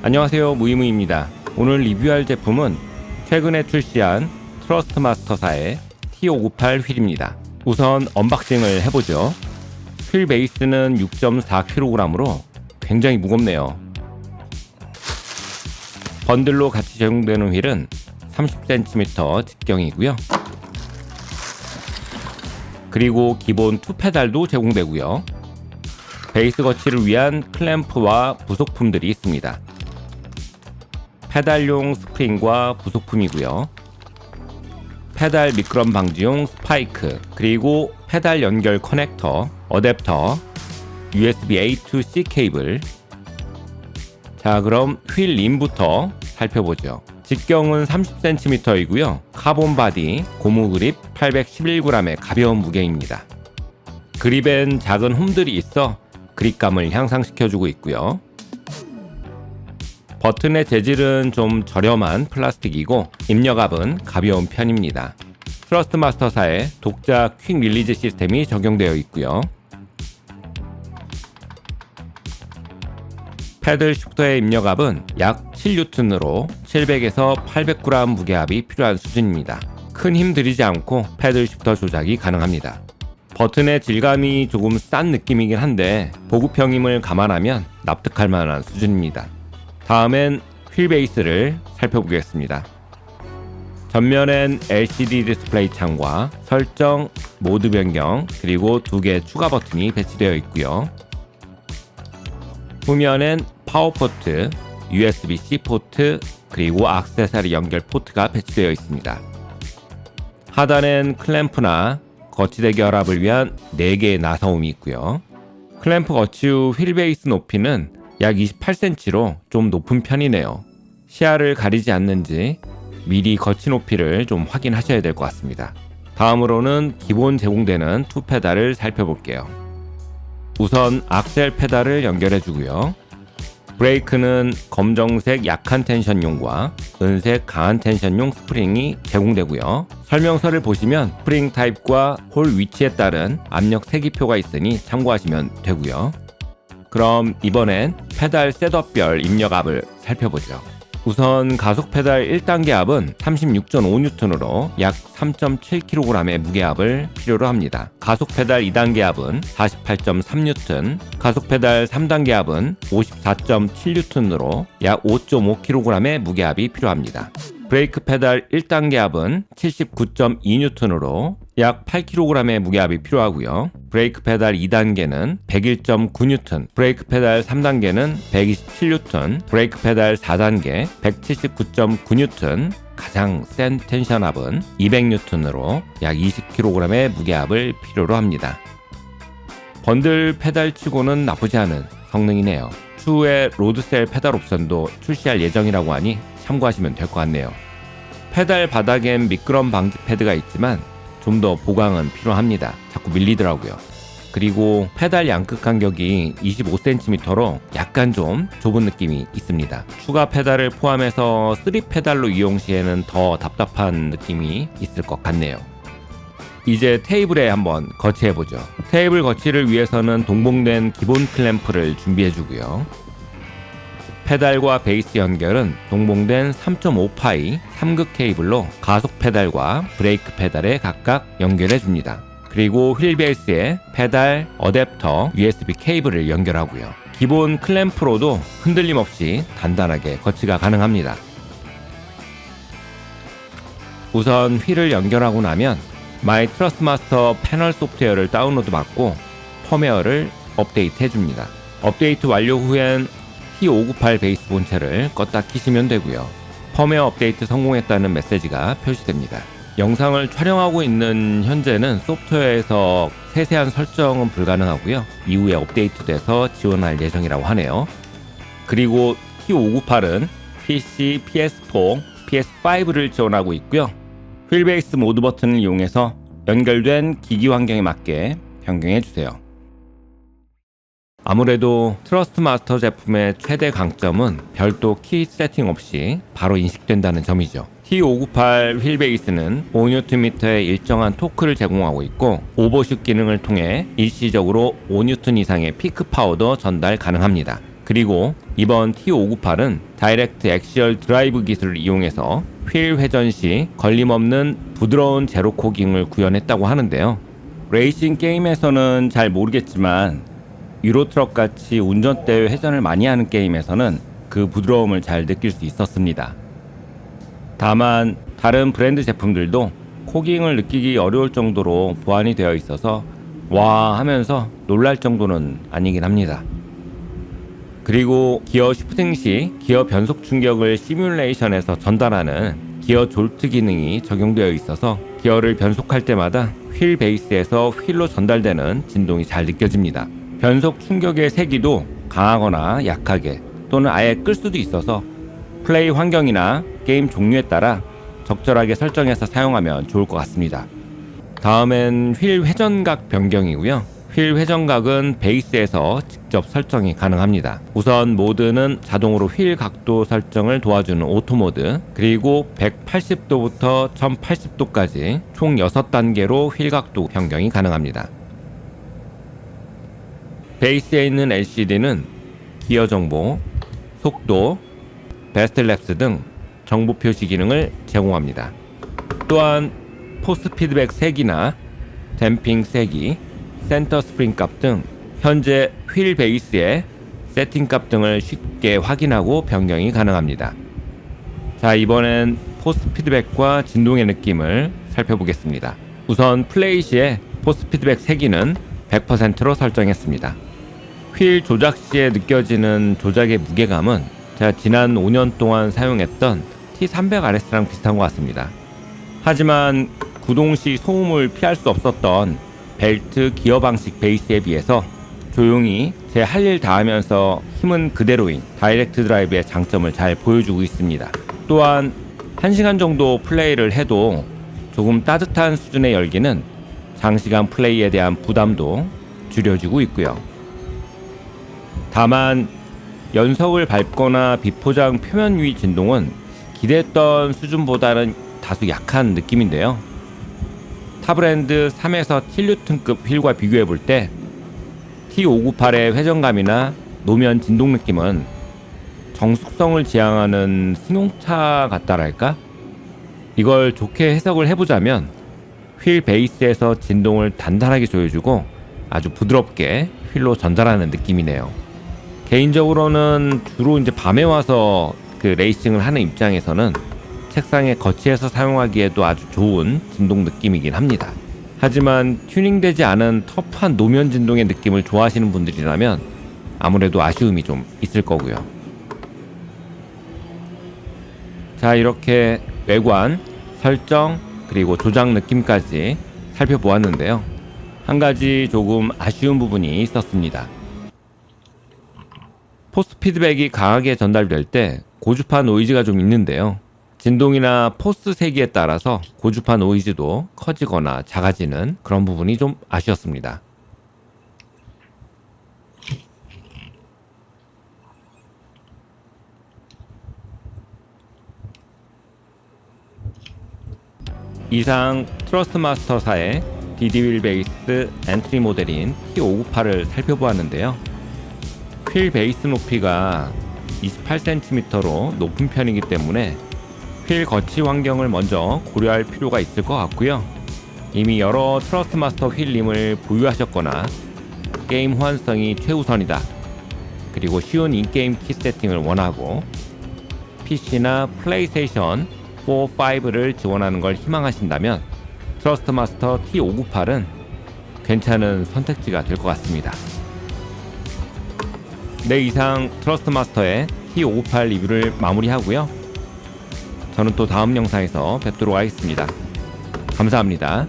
안녕하세요 무이무입니다. 오늘 리뷰할 제품은 최근에 출시한 트러스트마스터사의 T598 휠입니다. 우선 언박싱을 해보죠. 휠 베이스는 6.4kg으로 굉장히 무겁네요. 번들로 같이 제공되는 휠은 30cm 직경이고요. 그리고 기본 투 페달도 제공되고요. 베이스 거치를 위한 클램프와 부속품들이 있습니다. 페달용 스프링과 부속품이고요. 페달 미끄럼 방지용 스파이크, 그리고 페달 연결 커넥터, 어댑터, USB A to C 케이블. 자, 그럼 휠 림부터 살펴보죠. 직경은 30cm이고요. 카본 바디, 고무 그립 811g의 가벼운 무게입니다. 그립엔 작은 홈들이 있어 그립감을 향상시켜주고 있고요. 버튼의 재질은 좀 저렴한 플라스틱이고 입력압은 가벼운 편입니다. 트러스트 마스터사의 독자 퀵 릴리즈 시스템이 적용되어 있고요. 패들 슈프터의 입력압은 약 7N으로 700에서 800g 무게압이 필요한 수준입니다. 큰 힘 들이지 않고 패들 슈프터 조작이 가능합니다. 버튼의 질감이 조금 싼 느낌이긴 한데 보급형임을 감안하면 납득할 만한 수준입니다. 다음엔 휠 베이스를 살펴보겠습니다. 전면엔 LCD 디스플레이 창과 설정, 모드 변경, 그리고 두 개 추가 버튼이 배치되어 있고요. 후면엔 파워 포트, USB-C 포트, 그리고 악세사리 연결 포트가 배치되어 있습니다. 하단엔 클램프나 거치대 결합을 위한 4개의 나사움이 있고요. 클램프 거치 후 휠베이스 높이는 약 28cm로 좀 높은 편이네요. 시야를 가리지 않는지 미리 거치 높이를 좀 확인하셔야 될 것 같습니다. 다음으로는 기본 제공되는 투 페달을 살펴볼게요. 우선 악셀 페달을 연결해 주고요. 브레이크는 검정색 약한 텐션용과 은색 강한 텐션용 스프링이 제공되고요. 설명서를 보시면 스프링 타입과 홀 위치에 따른 압력 세기표가 있으니 참고하시면 되고요. 그럼 이번엔 페달 셋업별 입력압을 살펴보죠. 우선 가속 페달 1단계 압은 36.5N으로 약 3.7kg의 무게압을 필요로 합니다. 가속 페달 2단계 압은 48.3N, 가속 페달 3단계 압은 54.7N으로 약 5.5kg의 무게압이 필요합니다. 브레이크 페달 1단계 압은 79.2N으로 약 8kg의 무게압이 필요하고요. 브레이크 페달 2단계는 101.9N, 브레이크 페달 3단계는 127N, 브레이크 페달 4단계 179.9N, 가장 센 텐션압은 200N으로 약 20kg의 무게압을 필요로 합니다. 번들 페달 치고는 나쁘지 않은 성능이네요. 추후에 로드셀 페달 옵션도 출시할 예정이라고 하니 참고하시면 될 것 같네요. 페달 바닥엔 미끄럼 방지 패드가 있지만 좀 더 보강은 필요합니다. 자꾸 밀리더라고요. 그리고 페달 양끝 간격이 25cm로 약간 좀 좁은 느낌이 있습니다. 추가 페달을 포함해서 3 페달로 이용 시에는 더 답답한 느낌이 있을 것 같네요. 이제 테이블에 한번 거치해보죠. 테이블 거치를 위해서는 동봉된 기본 클램프를 준비해주고요. 페달과 베이스 연결은 동봉된 3.5파이 3극 케이블로 가속 페달과 브레이크 페달에 각각 연결해 줍니다. 그리고 휠 베이스에 페달, 어댑터, USB 케이블을 연결하고요. 기본 클램프로도 흔들림 없이 단단하게 거치가 가능합니다. 우선 휠을 연결하고 나면 마이 트러스 마스터 패널 소프트웨어를 다운로드 받고 펌웨어를 업데이트 해줍니다. 업데이트 완료 후엔 T598 베이스 본체를 껐다 키시면 되고요. 펌웨어 업데이트 성공했다는 메시지가 표시됩니다. 영상을 촬영하고 있는 현재는 소프트웨어에서 세세한 설정은 불가능하고요. 이후에 업데이트돼서 지원할 예정이라고 하네요. 그리고 T598은 PC, PS4, PS5를 지원하고 있고요. 휠베이스 모드 버튼을 이용해서 연결된 기기 환경에 맞게 변경해 주세요. 아무래도 트러스트 마스터 제품의 최대 강점은 별도 키 세팅 없이 바로 인식된다는 점이죠. T598 휠베이스는 5Nm의 일정한 토크를 제공하고 있고 오버슛 기능을 통해 일시적으로 5N 이상의 피크 파워도 전달 가능합니다. 그리고 이번 T598은 다이렉트 액시얼 드라이브 기술을 이용해서 휠 회전 시 걸림없는 부드러운 제로 코깅을 구현했다고 하는데요. 레이싱 게임에서는 잘 모르겠지만 유로트럭 같이 운전대 회전을 많이 하는 게임에서는 그 부드러움을 잘 느낄 수 있었습니다. 다만 다른 브랜드 제품들도 코깅을 느끼기 어려울 정도로 보완이 되어 있어서 와 하면서 놀랄 정도는 아니긴 합니다. 그리고 기어 슈프팅 시 기어 변속 충격을 시뮬레이션에서 전달하는 기어 졸트 기능이 적용되어 있어서 기어를 변속할 때마다 휠 베이스에서 휠로 전달되는 진동이 잘 느껴집니다. 변속 충격의 세기도 강하거나 약하게 또는 아예 끌 수도 있어서 플레이 환경이나 게임 종류에 따라 적절하게 설정해서 사용하면 좋을 것 같습니다. 다음엔 휠 회전각 변경이고요. 휠 회전각은 베이스에서 직접 설정이 가능합니다. 우선 모드는 자동으로 휠 각도 설정을 도와주는 오토 모드, 그리고 180도부터 1080도까지 총 6단계로 휠 각도 변경이 가능합니다. 베이스에 있는 LCD는 기어 정보, 속도, 베스트 랩스 등 정보 표시 기능을 제공합니다. 또한 포스 피드백 세기나 댐핑 세기, 센터 스프링 값 등 현재 휠 베이스의 세팅 값 등을 쉽게 확인하고 변경이 가능합니다. 자, 이번엔 포스 피드백과 진동의 느낌을 살펴보겠습니다. 우선 플레이 시에 포스 피드백 세기는 100%로 설정했습니다. 휠 조작 시에 느껴지는 조작의 무게감은 제가 지난 5년 동안 사용했던 T300RS랑 비슷한 것 같습니다. 하지만 구동 시 소음을 피할 수 없었던 벨트 기어 방식 베이스에 비해서 조용히 제 할 일 다 하면서 힘은 그대로인 다이렉트 드라이브의 장점을 잘 보여주고 있습니다. 또한 1시간 정도 플레이를 해도 조금 따뜻한 수준의 열기는 장시간 플레이에 대한 부담도 줄여주고 있고요. 다만 연석을 밟거나 비포장 표면 위 진동은 기대했던 수준보다는 다소 약한 느낌인데요. 타 브랜드 3에서 틸류튼급 휠과 비교해 볼 때 T598의 회전감이나 노면 진동 느낌은 정숙성을 지향하는 승용차 같다랄까? 이걸 좋게 해석을 해보자면 휠 베이스에서 진동을 단단하게 조여주고 아주 부드럽게 휠로 전달하는 느낌이네요. 개인적으로는 주로 이제 밤에 와서 그 레이싱을 하는 입장에서는 책상에 거치해서 사용하기에도 아주 좋은 진동 느낌이긴 합니다. 하지만 튜닝되지 않은 터프한 노면 진동의 느낌을 좋아하시는 분들이라면 아무래도 아쉬움이 좀 있을 거고요. 자, 이렇게 외관, 설정, 그리고 조작 느낌까지 살펴보았는데요. 한 가지 조금 아쉬운 부분이 있었습니다. 포스 피드백이 강하게 전달될 때 고주파 노이즈가 좀 있는데요. 진동이나 포스 세기에 따라서 고주파 노이즈도 커지거나 작아지는 그런 부분이 좀 아쉬웠습니다. 이상 트러스트 마스터사의 디디윌 베이스 엔트리 모델인 T598을 살펴보았는데요. 휠 베이스 높이가 28cm로 높은 편이기 때문에 휠 거치 환경을 먼저 고려할 필요가 있을 것 같고요. 이미 여러 트러스트 마스터 휠림을 보유하셨거나 게임 호환성이 최우선이다. 그리고 쉬운 인게임 키 세팅을 원하고 PC나 플레이스테이션 4, 5를 지원하는 걸 희망하신다면 트러스트 마스터 T598은 괜찮은 선택지가 될 것 같습니다. 네 이상 트러스트 마스터의 T598 리뷰를 마무리하고요. 저는 또 다음 영상에서 뵙도록 하겠습니다. 감사합니다.